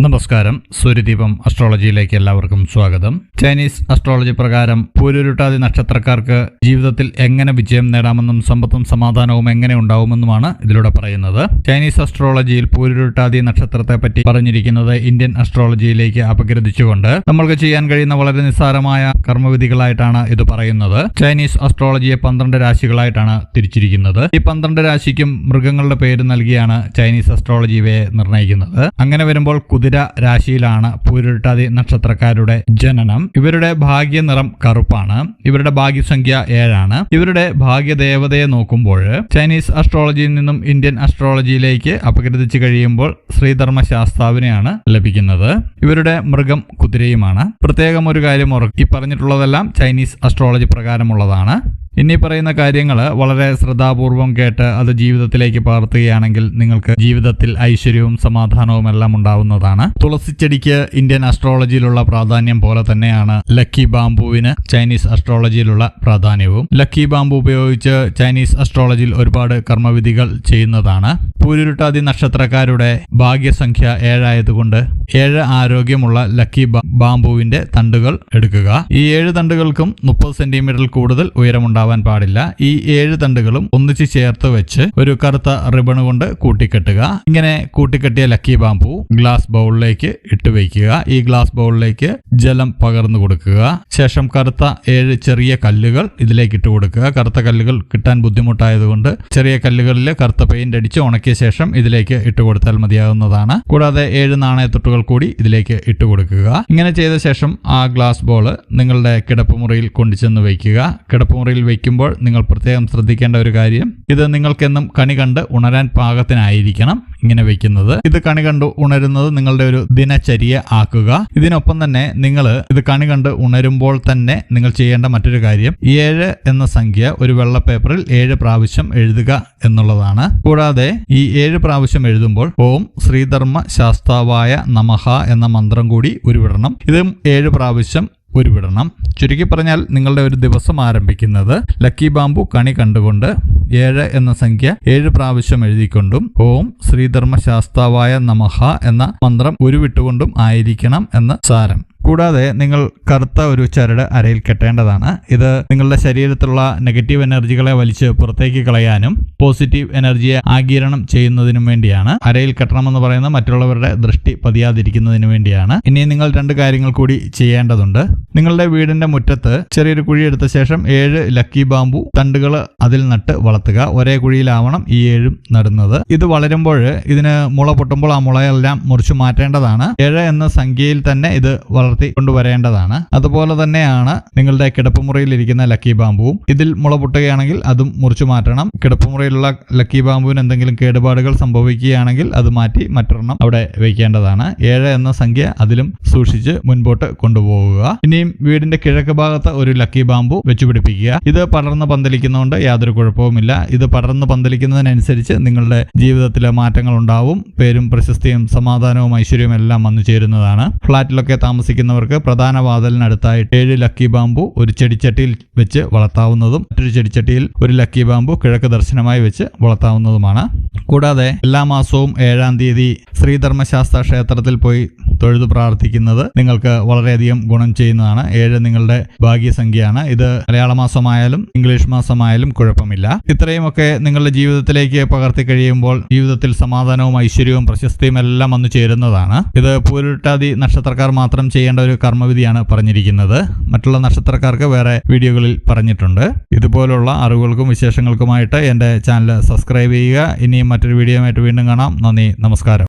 നമസ്കാരം. സൂര്യദീപം അസ്ട്രോളജിയിലേക്ക് എല്ലാവർക്കും സ്വാഗതം. ചൈനീസ് അസ്ട്രോളജി പ്രകാരം പൂരുരുട്ടാതി നക്ഷത്രക്കാർക്ക് ജീവിതത്തിൽ എങ്ങനെ വിജയം നേടാമെന്നും സമ്പത്തും സമാധാനവും എങ്ങനെ ഉണ്ടാവുമെന്നുമാണ് ഇതിലൂടെ പറയുന്നത്. ചൈനീസ് അസ്ട്രോളജിയിൽ പൂരുരുട്ടാതി നക്ഷത്രത്തെ പറ്റി പറഞ്ഞിരിക്കുന്നത് ഇന്ത്യൻ അസ്ട്രോളജിയിലേക്ക് അപഗ്രഥിച്ചുകൊണ്ട് നമ്മൾക്ക് ചെയ്യാൻ കഴിയുന്ന വളരെ നിസ്സാരമായ കർമ്മവിധികളായിട്ടാണ് ഇത് പറയുന്നത്. ചൈനീസ് അസ്ട്രോളജിയെ പന്ത്രണ്ട് രാശികളായിട്ടാണ് തിരിച്ചിരിക്കുന്നത്. ഈ പന്ത്രണ്ട് രാശിക്കും മൃഗങ്ങളുടെ പേര് നൽകിയാണ് ചൈനീസ് അസ്ട്രോളജി ഇവയെ നിർണയിക്കുന്നത് അങ്ങനെ വരുമ്പോൾ കുതിര രാശിയിലാണ് പൂരുരുട്ടാതി നക്ഷത്രക്കാരുടെ ജനനം. ഇവരുടെ ഭാഗ്യ നിറം കറുപ്പാണ്. ഇവരുടെ ഭാഗ്യസംഖ്യ ഏഴാണ്. ഇവരുടെ ഭാഗ്യദേവതയെ നോക്കുമ്പോൾ ചൈനീസ് അസ്ട്രോളജിയിൽ നിന്നും ഇന്ത്യൻ അസ്ട്രോളജിയിലേക്ക് അപഗ്രഥിച്ചു കഴിയുമ്പോൾ ശ്രീധർമ്മ ശാസ്താവിനെയാണ് ലഭിക്കുന്നത്. ഇവരുടെ മൃഗം കുതിരയുമാണ്. പ്രത്യേകം ഒരു കാര്യം ഉറക്കി പറഞ്ഞിട്ടുള്ളതെല്ലാം ചൈനീസ് അസ്ട്രോളജി പ്രകാരമുള്ളതാണ്. ഇനി പറയുന്ന കാര്യങ്ങൾ വളരെ ശ്രദ്ധാപൂർവം കേട്ട് അത് ജീവിതത്തിലേക്ക് പകർത്തുകയാണെങ്കിൽ നിങ്ങൾക്ക് ജീവിതത്തിൽ ഐശ്വര്യവും സമാധാനവും എല്ലാം ഉണ്ടാവുന്നതാണ്. തുളസിച്ചെടിക്ക് ഇന്ത്യൻ അസ്ട്രോളജിയിലുള്ള പ്രാധാന്യം പോലെ തന്നെയാണ് ലക്കി ബാംബുവിന് ചൈനീസ് അസ്ട്രോളജിയിലുള്ള പ്രാധാന്യവും. ലക്കി ബാംബു ഉപയോഗിച്ച് ചൈനീസ് അസ്ട്രോളജിയിൽ ഒരുപാട് കർമ്മവിധികൾ ചെയ്യുന്നതാണ്. പൂരുരുട്ടാതി നക്ഷത്രക്കാരുടെ ഭാഗ്യസംഖ്യ ഏഴായതുകൊണ്ട് ഏഴ് ആരോഗ്യമുള്ള ലക്കി ബാംബുവിന്റെ തണ്ടുകൾ എടുക്കുക. ഈ ഏഴ് തണ്ടുകൾക്കും മുപ്പത് സെന്റിമീറ്ററിൽ കൂടുതൽ ഉയരമുണ്ടാവാൻ പാടില്ല. ഈ ഏഴ് തണ്ടുകളും ഒന്നിച്ച് ചേർത്ത് വെച്ച് ഒരു കറുത്ത റിബൺ കൊണ്ട് കൂട്ടിക്കെട്ടുക. ഇങ്ങനെ കൂട്ടിക്കെട്ടിയ ലക്കി ബാംബു ഗ്ലാസ് ബൗളിലേക്ക് ഇട്ടുവയ്ക്കുക ഈ ഗ്ലാസ് ബൗളിലേക്ക് ജലം പകർന്നു കൊടുക്കുക. ശേഷം കറുത്ത ഏഴ് ചെറിയ കല്ലുകൾ ഇതിലേക്ക് ഇട്ട് കൊടുക്കുക. കറുത്ത കല്ലുകൾ കിട്ടാൻ ബുദ്ധിമുട്ടായതുകൊണ്ട് ചെറിയ കല്ലുകളിൽ കറുത്ത പെയിന്റ് അടിച്ച് ഉണക്കിയ ശേഷം ഇതിലേക്ക് ഇട്ട് കൊടുത്താൽ മതിയാവുന്നതാണ്. കൂടാതെ ഏഴ് നാണയത്തൊട്ടുകൾ കൂടി ഇതിലേക്ക് ഇട്ട് കൊടുക്കുക. ഇങ്ങനെ ചെയ്ത ശേഷം ആ ഗ്ലാസ് ബോൾ നിങ്ങളുടെ കിടപ്പുമുറിയിൽ കൊണ്ടുചെന്ന് വയ്ക്കുക. കിടപ്പുമുറിയിൽ വയ്ക്കുമ്പോൾ നിങ്ങൾ പ്രത്യേകം ശ്രദ്ധിക്കേണ്ട ഒരു കാര്യം ഇത് നിങ്ങൾക്കെന്നും കണി കണ്ട് ഉണരാൻ പാകത്തിനായിരിക്കണം ഇങ്ങനെ വെക്കുന്നത് ഇത് കണി കണ്ട് ഉണരുന്നത് നിങ്ങളുടെ ഒരു ദിനചര്യ ആക്കുക. ഇതിനൊപ്പം തന്നെ നിങ്ങൾ ഇത് കണി കണ്ട് ഉണരുമ്പോൾ തന്നെ നിങ്ങൾ ചെയ്യേണ്ട മറ്റൊരു കാര്യം ഏഴ് എന്ന സംഖ്യ ഒരു വെള്ള പേപ്പറിൽ ഏഴ് പ്രാവശ്യം എഴുതുക എന്നുള്ളതാണ്. കൂടാതെ ഈ ഏഴ് പ്രാവശ്യം എഴുതുമ്പോൾ ഓം ശ്രീധർമ്മ ശാസ്താവായ നമഹ എന്ന മന്ത്രം കൂടി ഉരുവിടണം. ഇതും ഏഴ് പ്രാവശ്യം ഉരുവിടണം. ചുരുക്കി പറഞ്ഞാൽ നിങ്ങളുടെ ഒരു ദിവസം ആരംഭിക്കുന്നത് ലക്കി ബാമ്പു കണി കണ്ടുകൊണ്ട് ഏഴ് എന്ന സംഖ്യ ഏഴ് പ്രാവശ്യം എഴുതിക്കൊണ്ടും ഓം ശ്രീധർമ്മ ശാസ്താവായ നമഹ എന്ന മന്ത്രം ഉരുവിട്ടുകൊണ്ടും ആയിരിക്കണം എന്ന് സാരം. കൂടാതെ നിങ്ങൾ കറുത്ത ഒരു ചരട് അരയിൽ കെട്ടേണ്ടതാണ്. ഇത് നിങ്ങളുടെ ശരീരത്തിലുള്ള നെഗറ്റീവ് എനർജികളെ വലിച്ച് പുറത്തേക്ക് കളയാനും പോസിറ്റീവ് എനർജിയെ ആഗിരണം ചെയ്യുന്നതിനും വേണ്ടിയാണ്. അരയിൽ കെട്ടണമെന്ന് പറയുന്ന മറ്റുള്ളവരുടെ ദൃഷ്ടി പതിയാതിരിക്കുന്നതിന് വേണ്ടിയാണ്. ഇനി നിങ്ങൾ രണ്ട് കാര്യങ്ങൾ കൂടി ചെയ്യേണ്ടതുണ്ട്. നിങ്ങളുടെ വീടിന്റെ മുറ്റത്ത് ചെറിയൊരു കുഴി എടുത്ത ശേഷം ഏഴ് ലക്കി ബാമ്പു തണ്ടുകൾ അതിൽ നട്ട് വളർത്തുക. ഒരേ കുഴിയിലാവണം ഈ ഏഴും നടുന്നത്. ഇത് വളരുമ്പോൾ ഇതിന് മുള പൊട്ടുമ്പോൾ ആ മുളയെല്ലാം മുറിച്ചു മാറ്റേണ്ടതാണ്. ഏഴ് എന്ന സംഖ്യയിൽ തന്നെ ഇത് വളർത്തി കൊണ്ടുവരേണ്ടതാണ്. അതുപോലെ തന്നെയാണ് നിങ്ങളുടെ കിടപ്പുമുറിയിൽ ഇരിക്കുന്ന ലക്കി ബാമ്പുവും. ഇതിൽ മുള പൊട്ടുകയാണെങ്കിൽ അതും മുറിച്ചു മാറ്റണം. കിടപ്പുമുറിയിലുള്ള ലക്കി ബാമ്പുവിന് എന്തെങ്കിലും കേടുപാടുകൾ സംഭവിക്കുകയാണെങ്കിൽ അത് മാറ്റി മറ്റൊരെണ്ണം അവിടെ വയ്ക്കേണ്ടതാണ് ഏഴ് എന്ന സംഖ്യ അതിലും സൂക്ഷിച്ച് മുൻപോട്ട് കൊണ്ടുപോകുക ഇനിയും വീടിന്റെ കിഴക്ക് ഭാഗത്ത് ഒരു ലക്കി ബാമ്പു വെച്ചുപിടിപ്പിക്കുക ഇത് പടർന്ന് പന്തലിക്കുന്നതുകൊണ്ട് യാതൊരു കുഴപ്പവുമില്ല. ഇത് പടർന്ന് പന്തലിക്കുന്നതിനനുസരിച്ച് നിങ്ങളുടെ ജീവിതത്തിലെ മാറ്റങ്ങൾ ഉണ്ടാവും പേരും പ്രശസ്തിയും സമാധാനവും ഐശ്വര്യവും എല്ലാം വന്നു ചേരുന്നതാണ് ഫ്ളാറ്റിലൊക്കെ താമസിക്കുന്നവർക്ക് പ്രധാന വാതിലിനടുത്തായിട്ട് ഏഴ് ലക്കി ബാമ്പു ഒരു ചെടിച്ചട്ടിയിൽ വെച്ച് വളർത്താവുന്നതും മറ്റൊരു ചെടിച്ചട്ടിയിൽ ഒരു ലക്കി ബാമ്പു കിഴക്ക് ദർശനമായി വെച്ച് വളർത്താവുന്നതുമാണ്. കൂടാതെ എല്ലാ മാസവും ഏഴാം തീയതി ശ്രീധർമ്മശാസ്ത്ര ക്ഷേത്രത്തിൽ പോയി തൊഴുതു പ്രാർത്ഥിക്കുന്നത് നിങ്ങൾക്ക് വളരെയധികം ഗുണം ചെയ്യുന്നതാണ്. ഏഴ് നിങ്ങളുടെ ഭാഗ്യസംഖ്യയാണ്. ഇത് മലയാള മാസമായാലും ഇംഗ്ലീഷ് മാസമായാലും കുഴപ്പമില്ല. ഇത്രയുമൊക്കെ നിങ്ങളുടെ ജീവിതത്തിലേക്ക് പകർത്തി കഴിയുമ്പോൾ ജീവിതത്തിൽ സമാധാനവും ഐശ്വര്യവും പ്രശസ്തിയും എല്ലാം വന്നു ചേരുന്നതാണ്. ഇത് പൂരുട്ടാതി നക്ഷത്രക്കാർ മാത്രം ചെയ്യേണ്ട ഒരു കർമ്മവിധിയാണ് പറഞ്ഞിരിക്കുന്നത്. മറ്റുള്ള നക്ഷത്രക്കാർക്ക് വേറെ വീഡിയോകളിൽ പറഞ്ഞിട്ടുണ്ട്. ഇതുപോലുള്ള അറിവുകൾക്കും വിശേഷങ്ങൾക്കുമായിട്ട് എന്റെ ചാനൽ സബ്സ്ക്രൈബ് ചെയ്യുക. ഇനിയും മറ്റൊരു വീഡിയോയുമായിട്ട് വീണ്ടും കാണാം. നന്ദി നമസ്കാരം.